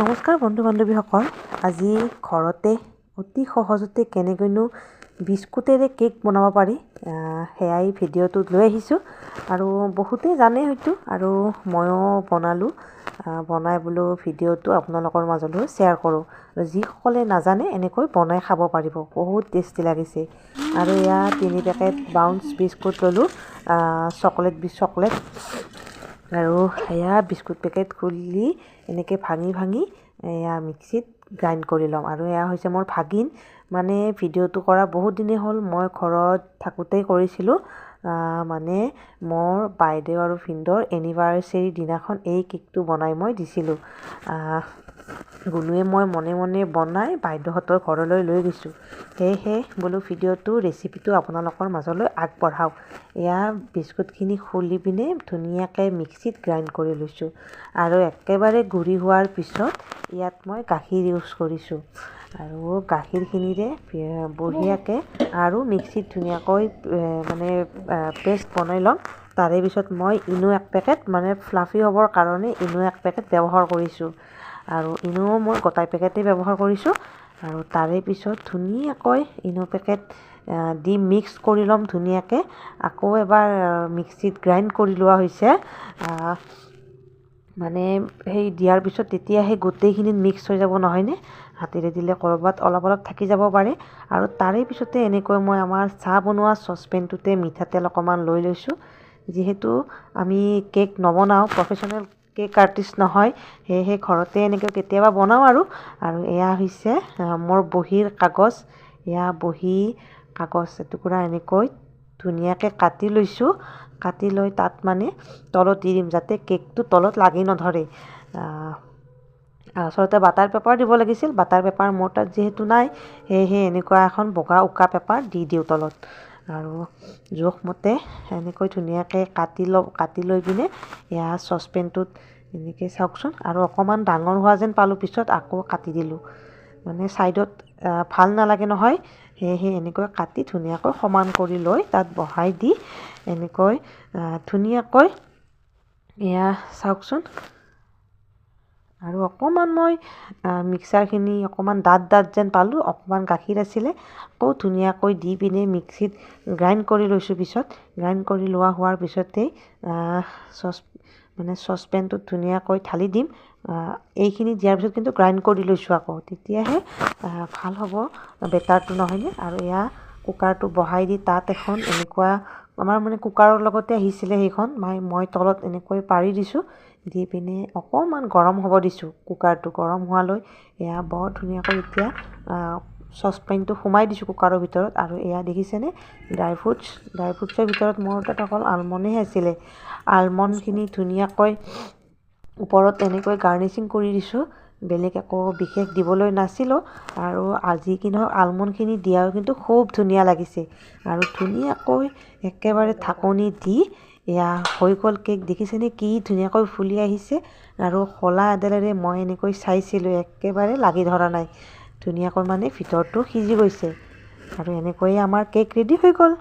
নমস্কাৰ বন্ধু বান্ধৱীসকল আজি ঘৰতে অতি সহজতে কেনেকৈনো বিস্কুটেৰে কেক বনাব পাৰি সেয়াই ভিডিঅ'টোত লৈ আহিছোঁ। আৰু বহুতেই জানে হয়তো আৰু ময়ো বনালোঁ বনাই বোলো ভিডিঅ'টো আপোনালোকৰ মাজলৈ শ্বেয়াৰ কৰোঁ। আৰু যিসকলে নাজানে এনেকৈ বনাই খাব পাৰিব। বহুত টেষ্টি লাগিছে। আৰু এয়া তিনি পেকেট বাউন্স বিস্কুট ল'লোঁ চকলেট বি চকলেট। আৰু সেয়া বিস্কুট পেকেট খুলি এনেকৈ ভাঙি ভাঙি এয়া মিক্সিত গ্ৰাইণ্ড কৰি ল'ম। আৰু এয়া হৈছে মোৰ ভাগিন। মানে ভিডিঅ'টো কৰা বহুত দিনেই হ'ল। মই ঘৰত থাকোঁতেই কৰিছিলোঁ। মানে মোৰ বাইদেউ আৰু ভিনদেউৰ এনিভাৰ্চেৰী দিনাখন এই কেকটো বনাই মই দিছিলোঁ। গুণুৱে মই মনে মনে বনাই বাইদেউহঁতৰ ঘৰলৈ লৈ গৈছোঁ। সেয়েহে বোলো ভিডিঅ'টো ৰেচিপিটো আপোনালোকৰ মাজলৈ আগবঢ়াওঁ এয়া বিস্কুটখিনি খুলি পিনে ধুনীয়াকৈ মিক্সিত গ্ৰাইণ্ড কৰি লৈছোঁ আৰু একেবাৰে গুড়ি হোৱাৰ পিছত ইয়াত মই গাখীৰ ইউজ কৰিছোঁ। আৰু গাখীৰখিনিৰে বঢ়িয়াকৈ আৰু মিক্সিত ধুনীয়াকৈ মানে পেষ্ট বনাই ল'ম। তাৰে পিছত মই ইনো এক পেকেট মানে ফ্লাফি হ'বৰ কাৰণে ইনো এক পেকেট ব্যৱহাৰ কৰিছোঁ। আৰু ইনোও মই গোটাই পেকেটেই ব্যৱহাৰ কৰিছোঁ। আৰু তাৰে পিছত ধুনীয়াকৈ ইনো পেকেট দি মিক্স কৰি ল'ম ধুনীয়াকৈ। আকৌ এবাৰ মিক্সিত গ্ৰাইণ্ড কৰি লোৱা হৈছে। মানে সেই দিয়াৰ পিছত তেতিয়া সেই গোটেইখিনিত মিক্স হৈ যাব নহয়নে হাতেৰে দিলে ক'ৰবাত অলপ অলপ থাকি যাব পাৰে। আৰু তাৰে পিছতে এনেকৈ মই আমাৰ চাহ বনোৱা চচপেনটোতে মিঠাতেল অকণমান লৈ লৈছোঁ। যিহেতু আমি কেক নবনাওঁ প্ৰফেশ্যনেল কেক আৰ্টিষ্ট নহয় সেয়েহে ঘৰতে এনেকৈ কেতিয়াবা বনাওঁ আৰু। আৰু এয়া হৈছে মোৰ বহীৰ কাগজ। এয়া বহী কাগজ এটুকুৰা এনেকৈ ধুনীয়াকৈ কাটি লৈছোঁ। কাটি লৈ তাত মানে তলত দি দিম যাতে কেকটো তলত লাগি নধৰে। আচলতে বাটাৰ পেপাৰ দিব লাগিছিল। বাটাৰ পেপাৰ মোৰ তাত যিহেতু নাই সেয়েহে এনেকুৱা এখন বগা উকা পেপাৰ দি দিওঁ তলত। আৰু জোখমতে এনেকৈ ধুনীয়াকৈ কাটি লওঁ কাটি লৈ পিনে এয়া চচপেনটোত এনেকৈ চাওকচোন। আৰু অকণমান ডাঙৰ হোৱা যেন পালোঁ পিছত আকৌ কাটি দিলোঁ। মানে ছাইডত ভাল নালাগে নহয়। সেয়েহে এনেকৈ কাটি ধুনীয়াকৈ সমান কৰি লৈ তাত বহাই দি এনেকৈ ধুনীয়াকৈ এয়া চাওকচোন। আৰু অকণমান মই মিক্সাৰখিনি অকণমান ডাঠ ডাঠ যেন পালোঁ অকণমান গাখীৰ আছিলে আকৌ ধুনীয়াকৈ দি পিনে মিক্সিত গ্ৰাইণ্ড কৰি লৈছোঁ পিছত। গ্ৰাইণ্ড কৰি লোৱা হোৱাৰ পিছতেই চচ মানে চচপেনটোত ধুনীয়াকৈ ঢালি দিম। এইখিনি দিয়াৰ পিছত কিন্তু গ্ৰাইণ্ড কৰি লৈছোঁ আকৌ। তেতিয়াহে ভাল হ'ব বেটাৰটো নহয়নে? আৰু এয়া কুকাৰটো বহাই দি তাত এখন এনেকুৱা আমাৰ মানে কুকাৰৰ লগতে আহিছিলে সেইখন মই মই তলত এনেকৈ পাৰি দিছোঁ। দি পিনে অকণমান গৰম হ'ব দিছোঁ। কুকাৰটো গৰম হোৱালৈ এয়া বৰ ধুনীয়াকৈ এতিয়া চচপেনটো সোমাই দিছোঁ কুকাৰৰ ভিতৰত আৰু এয়া দেখিছেনে? ড্ৰাই ফ্ৰুটছ ড্ৰাই ফ্ৰুটছৰ ভিতৰত মোৰ তাত অকল আলমণ্ডহে আছিলে। আলমণ্ডখিনি ধুনীয়াকৈ ওপৰত এনেকৈ গাৰ্নিচিং কৰি দিছোঁ। বেলেগ একো বিশেষ দিবলৈ নাছিলোঁ আৰু আজি কি নহওক আলমণ্ডখিনি দিয়াও কিন্তু খুব ধুনীয়া লাগিছে। আৰু ধুনীয়াকৈ একেবাৰে ঢাকনি দি এয়া হৈ গ'ল কেক। দেখিছেনে কি ধুনীয়াকৈ ফুলি আহিছে আৰু শলা এডালেৰে মই এনেকৈ চাইছিলোঁ একেবাৰে লাগি ধৰা নাই। ধুনীয়াকৈ মানে ভিতৰটো সিজি গৈছে। আৰু এনেকৈয়ে আমাৰ কেক ৰেডি হৈ গ'ল।